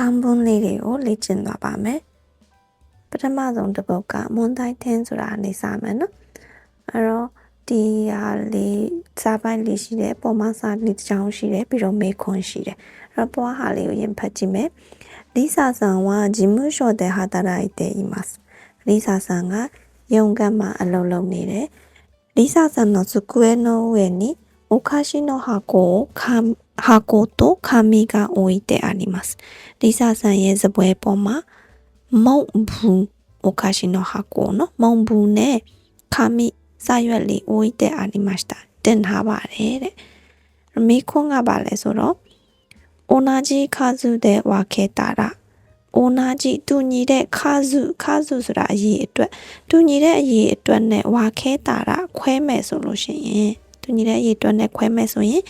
3本လေးတွေကိုလေ့ကျင့်သွားပါမယ်ပထမဆုံးတစ်ပုဒ်ကမွန်တိုင်းထင်းဆိုတာနေစမယ်နော်အဲ့တော့ဒီဟာလေးစာပိုက်လေးရှိတယ်ပေါ်မစာလေးတစ်ချောင်းရှိတယ်ပြီးတော့မေခွန်းရှိတယ်အဲ့တော့ပွားဟာလေးကိုရင်ဖတ်ကြည့်မယ်リサさんは事務所で働いていますリサさんがရုံကမှာအလုပ်လုပ်နေတယ်リサさんの机の上にお菓子の箱をか 箱と紙が置いてありますリサさんရဲ့စပွဲပေါ်မှာမုံဘူးお菓子の箱のမုံဘူးနဲ့紙စာရွက်လေး置いてありましたတင်ထားပါတယ်တဲ့မိခွန်းကပါလဲဆိုတော့同じ数で分けたら同じတူညီတဲ့数数ဆိုတာအရေးအတွက်တူညီတဲ့အရေးအတွက်နဲ့ဝါခဲတာရခွဲမယ်ဆိုလို့ရှိရင်တူညီတဲ့အရေးအတွက်နဲ့ခွဲမယ်ဆိုရင်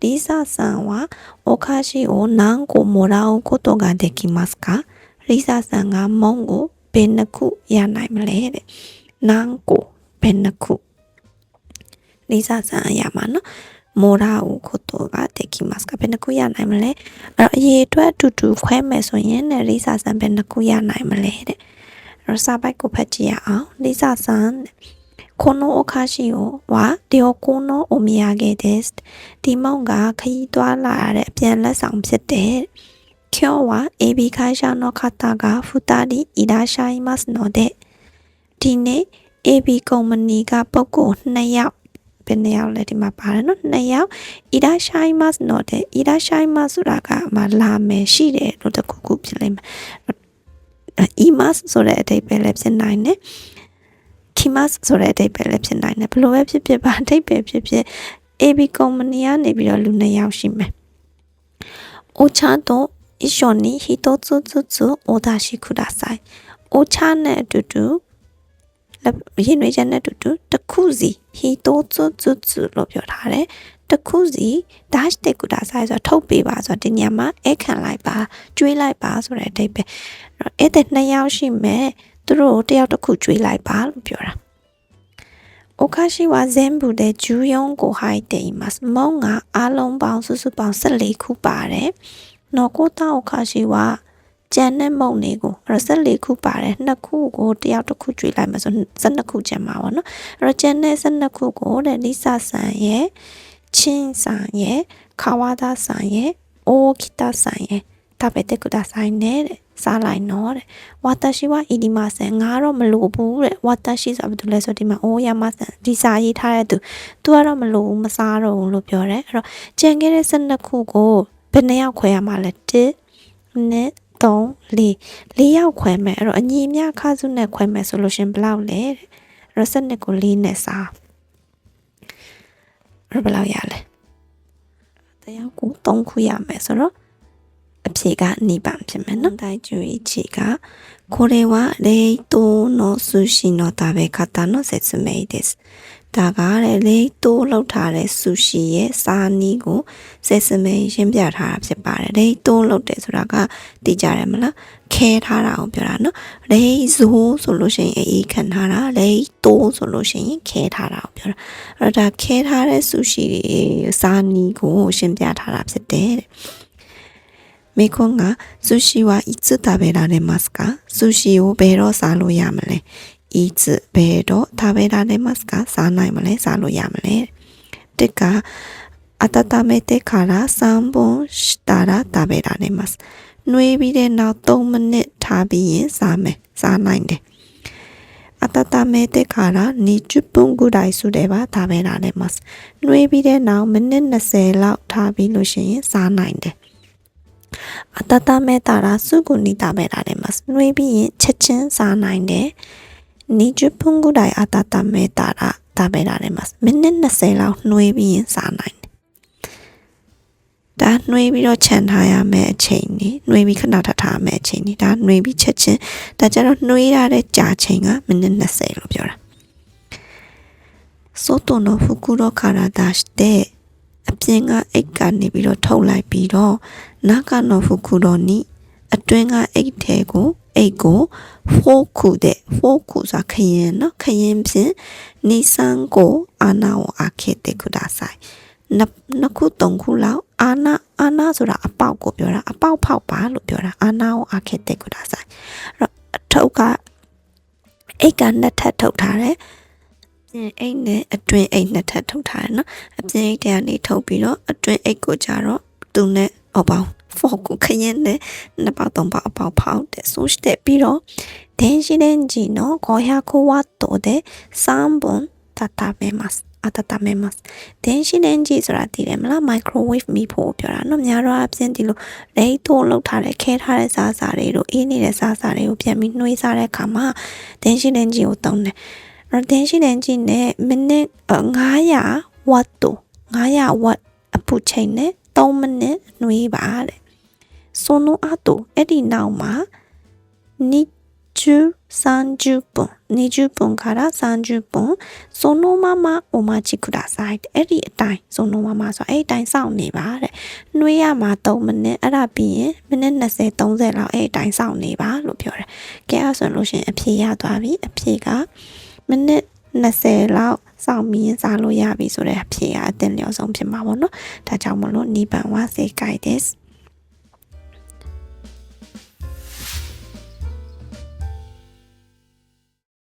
リサさんはお菓子を何個もらうことができますかリサさんがမုံကိုဘယ်နှခုရနိုင်မလဲတဲ့何個ဘယ်နှခုリサさんရမှာနော်မိုရာဦးကိုတော့ကတက်きますかဘယ်နှခုရနိုင်မလဲအဲ့တော့အရေးအတွက်အတူတူခွဲမယ်ဆိုရင်ねリサさんဘယ်နှခုရနိုင်မလဲတဲ့အဲ့တော့စာပိုက်ကိုဖတ်ကြည့်ရအောင်リサさん このお菓子をは旅行のお土産ですဒီမုံကခရီးသွားလာရတဲ့အပြန်လက်ဆောင်ဖြစ်တယ်今日は AB 会社の方が2人いらっしゃいますのでဒီနေ့ AB ကုမ္ပဏီကပုဂ္ဂိုလ်2ယောက်ဘယ်နှစ်ယောက်လဲဒီမှာပါတယ်နော်2ယောက် いらっしゃいますのでいらっしゃいますဆိုတာကမလာမယ်ရှိတယ်လို့တခုခုဖြစ်လိမ့်မယ်いますဆိုတဲ့အဓိပ္ပာယ်လည်းဖြစ်နိုင်တယ် kimas ဆိုတဲ့အဓိပ္ပာယ်လည်းဖြစ်နိုင်တယ်ဘလို့ပဲဖြစ်ဖြစ်ပါအဓိပ္ပာယ်ဖြစ်ဖြစ် AB company ကနေပြီးတော့လူနှစ်ယောက်ရှိမယ်။အိုချာတော့一緒に一つずつお出しください。お茶နဲ့အတူတူရင်းနှွေးချက်နဲ့အတူတူတစ်ခုစီ一つずつလို့ပြောထားတယ်။တစ်ခုစီ dash တက်ကူတာဆိုင်ဆိုထုတ်ပေးပါဆိုတော့ဒီညမှာအဲခံလိုက်ပါကျွေးလိုက်ပါဆိုတဲ့အဓိပ္ပာယ်အဲ့ဒါနှစ်ယောက်ရှိမဲ့ သူတို့ကိုတယောက်တစ်ခုကျွေးလိုက်ပါလို့ပြောတာโอคาชิวาเซนบุเดจูยงโกไฮเตอิมัสမုံငါအားလုံးပေါင်းစုစုပေါင်း14ခုပါတယ်။နော်ကိုတာโอคาชิวาကျန်တဲ့မုံတွေကို14ခုပါတယ်။နှစ်ခုကိုတယောက်တစ်ခုကျွေးလိုက်မှဆို12ခုကျန်မှာပေါ့နော်။အဲ့တော့ကျန်တဲ့12ခုကိုတဲ့လီဆာဆန်ရဲ့ချင်းဆန်ရဲ့ခါဝါဒဆန်ရဲ့အိုကီတာဆန်ရဲ့ 食べてくださいねတဲ့စားလိုက်နော်တဲ့ဝါတရှိဝအီဒီမဆန်ငါတော့မလို့ဘူးတဲ့ဝါတရှိဆိုဘာလို့လဲဆိုဒီမှာအိုးရမဆန်ဒီစာရေးထားတဲ့သူ तू ကတော့မလို့မစားတော့ဘူးလို့ပြောတယ်အဲ့တော့ကြံခဲ့တဲ့12ခုကိုဘယ်နှယောက်ခွဲရမှာလဲ1 2 3 4 4ယောက်ခွဲမယ်အဲ့တော့အညီအမျှခါစုနဲ့ခွဲမယ်ဆိုလို့ရှင်ဘယ်လောက်လဲတဲ့အဲ့တော့12ကို4နဲ့စားအဲ့ဘယ်လောက်ရလဲတယောက်ကို3ခုရမယ်ဆိုတော့ အဖြေက2番ဖြစ်မယ်နော်第11がこれは冷凍の寿司の食べ方の説明ですဒါကတဲ့လေတိုးလောက်ထားတဲ့ဆူရှီရဲ့စာနီးကိုဆက်စမဲရှင်းပြထားတာဖြစ်ပါတယ်လေတိုးလောက်တယ်ဆိုတာကသိကြတယ်မလားခဲထားတာကိုပြောတာနော်လေဇိုးဆိုလို့ရှိရင်အေးခံထားတာလေတိုးဆိုလို့ရှိရင်ခဲထားတာကိုပြောတာအဲ့တော့ဒါခဲထားတဲ့ဆူရှီစာနီးကိုရှင်းပြထားတာဖြစ်တယ်တဲ့ မေခွန်းကဆူရှီはいつ食べられますかဆူရှီကိုဘယ်တော့စားလို့ရမလဲいつဘယ်တော့食べられますかစားနိုင်မလဲစားလို့ရမလဲတစ်က温めてから3本したら食べられますနှွေးပြီးတဲ့နောက်3မိနစ်ထားပြီးရင်စားမယ်စားနိုင်တယ်温めてから20分ぐらいすれば食べられますနှွေးပြီးတဲ့နောက်မိနစ်20လောက်ထားပြီးလို့ရှိရင်စားနိုင်တယ် 温めたらすぐに食べられますနှွေးပြီးရင်ချက်ချင်းစားနိုင်တယ်20分ぐらい温めたら食べられますမိနစ်20လောက်နှွေးပြီးရင်စားနိုင်တယ်ဒါနှွေးပြီးတော့ခြံထားရမယ့်အချိန်နေနှွေးပြီးခဏထထားမယ့်အချိန်နေဒါနှွေးပြီးချက်ချင်းဒါကြတော့နှွေးရတဲ့ကြာချိန်ကမိနစ်20လို့ပြောတာ外の袋から出して အပြင်ကအိတ်ကနေပြီးတော့ထုတ်လိုက်ပြီးတော့နာကနော်ဖူကူတော်နီအတွင်းကအိတ်ထဲကိုအိတ်ကိုဖိုးခုတဲ့ဖိုးခုစာခရင်နော်ခရင်ဖြင့်နေဆန်းကိုအာနာကိုအခေတကူဒါဆိုင်နှစ်ခုသုံးခုလောက်အာနာအာနာဆိုတာအပေါက်ကိုပြောတာအပေါက်ဖောက်ပါလို့ပြောတာအာနာကိုအခေတကူဒါဆိုင်အဲ့တော့အထုပ်ကအိတ်ကနှစ်ထပ်ထုတ်ထားတယ် ပြင်အိတ်နဲ့အတွင်းအိတ်နှစ်ထပ်ထုတ်ထားတယ်နော်အပြင်အိတ်တည်းကနေထုတ်ပြီးတော့အတွင်းအိတ်ကိုကြတော့သူနဲ့အပေါင်းဖောက်ကိုခရင်နဲ့နှစ်ပေါက်သုံးပေါက်အပေါက်ဖောက်တယ်ဆိုしてပြီးတော့電子レンジの500ワットで3分温めます温めます電子レンジဆိုတာသိတယ်မလား microwave မိဖို့ပြောတာเนาะများတော့အပြင်ဒီလိုလိတ်ထိုးလောက်ထားတဲ့ခဲထားတဲ့စားစာတွေတို့အေးနေတဲ့စားစာတွေကိုပြန်ပြီးနှွေးစားတဲ့အခါမှာ電子レンジကိုသုံးတယ် အဲ့တော့電子レンジနဲ့မိနစ်900ဝတ်တို900ဝတ်အပူချိန်နဲ့3မိနစ်နှွေးပါတဲ့その後အဲ့ဒီနောက်မှာ日中30分20分から30分そのままお待ちくださいအဲ့ဒီအတိုင်းそのままဆိုအဲ့ဒီအတိုင်းစောင့်နေပါတဲ့နှွေးရမှာ3မိနစ်အဲ့ဒါပြီးရင်မိနစ်20 30လောက်အဲ့ဒီအတိုင်းစောင့်နေပါလို့ပြောတယ်ကဲအဲ့ဆိုလို့ရှိရင်အဖြေရသွားပြီအဖြေက မိနစ်20လောက်စောင့်ပြီးရင်စားလို့ရပြီဆိုတဲ့အဖြေကအသင်လျော်ဆုံးဖြစ်မှာပေါ့နော်ဒါကြောင့်မလို့နိဗ္ဗာန်ဝစေ guide this